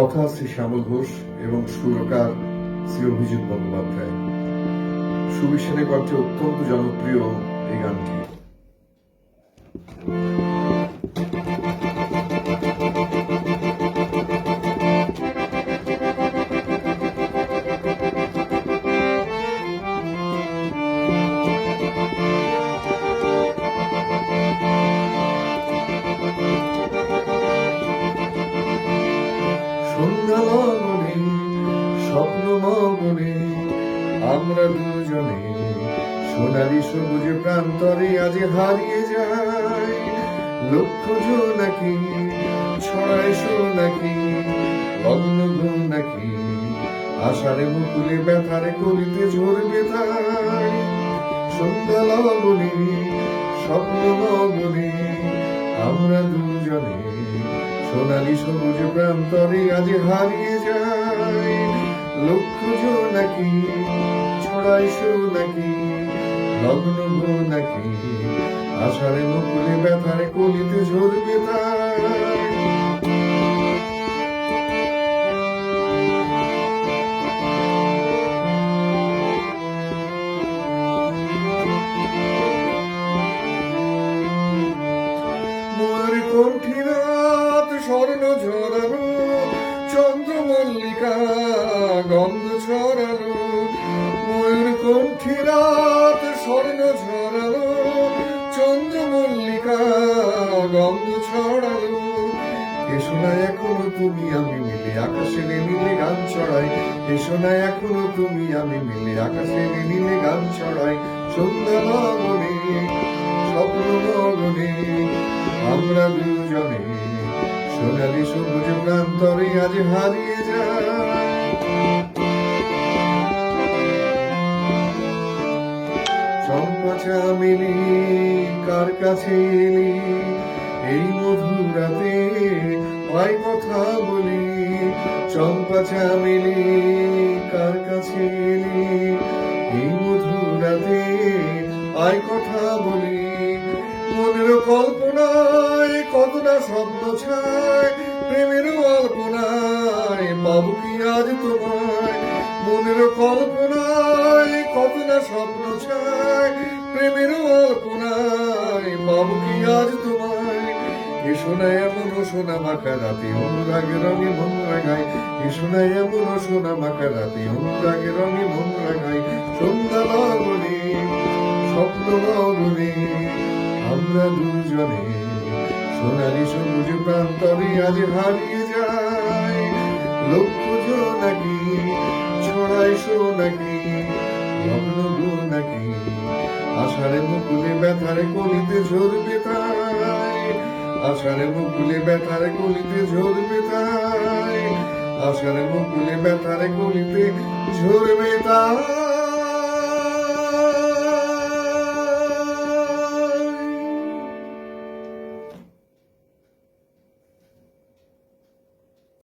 কথা শ্রী শ্যামল ঘোষ এবং সুরকার শ্রী অভিজিৎ বন্দ্যোপাধ্যায়। সুবিশেনের কণ্ঠে অত্যন্ত জনপ্রিয় এই গানটি। লগনে স্বপ্ন মগনে। আমরা দুজনে সোনালি সবুজ প্রান্তরে আজ হারিয়ে যাই। লক্ষ নাকি ছড়ায় নাকি লগ্ন নাকি, আষাঢ়ে মুকুলে ব্যথারে কলিতে ঝরবে তাই সন্ধ্যা লগনে স্বপ্ন মগনে, আমরা দুজনে সোনালি সবুজ প্রান্তরে আজ হারিয়ে যায়। লক্ষ নাকি ছড়াই নাকি, লগ্ন নাকি, আষাঢ়ে মুকুলে ব্যথারে কলিতে ঝরবে তাই চন্দ্রমল্লিকা গন্ধ ছড়ানো ময়ূর কণ্ঠী স্বর্ণ ঝরানো চন্দ্রমল্লিকা গন্ধ ছড়ানো এসো না এখনও তুমি, আমি মিলে আকাশে নীলে গান ছড়াই। এসো না এখনও তুমি, আমি মিলে আকাশে নীলে গান ছড়াই। সন্ধ্যা লগনে স্বপ্ন মগনে আমরা দুজনে সোনালি সবুজ প্রান্তরে আজ হারিয়ে যায়। কার কাছে এলি? এই মধুরাতে আই কথা বলি। চম্পা চামেলি কার কাছে এলি? এই মধুরাতে আই কথা কতটা স্বপ্ন ছায়, প্রেমের অল্পনায় পাবো কি আজ তোমায়? মনের কল্পনায় কতটা স্বপ্ন ছায়, প্রেমের অল্পনায় পাবো কি আজ তোমায়? এসো না এমন মন এসো এমন মন আমরা দুজনে সোনালি সবুজ প্রান্তরে আজ হারিয়ে নাকি ছড়াই নাকি লগ্ন নাকি, আষাঢ়ে মুকুলে ব্যথারে কলিতে ঝরবে তাই। আষাঢ়ে মুকুলে ব্যথারে কলিতে ঝরবে তাই। আষাঢ়ে মুকুলে ব্যথারে কলিতে ঝরবে তাই।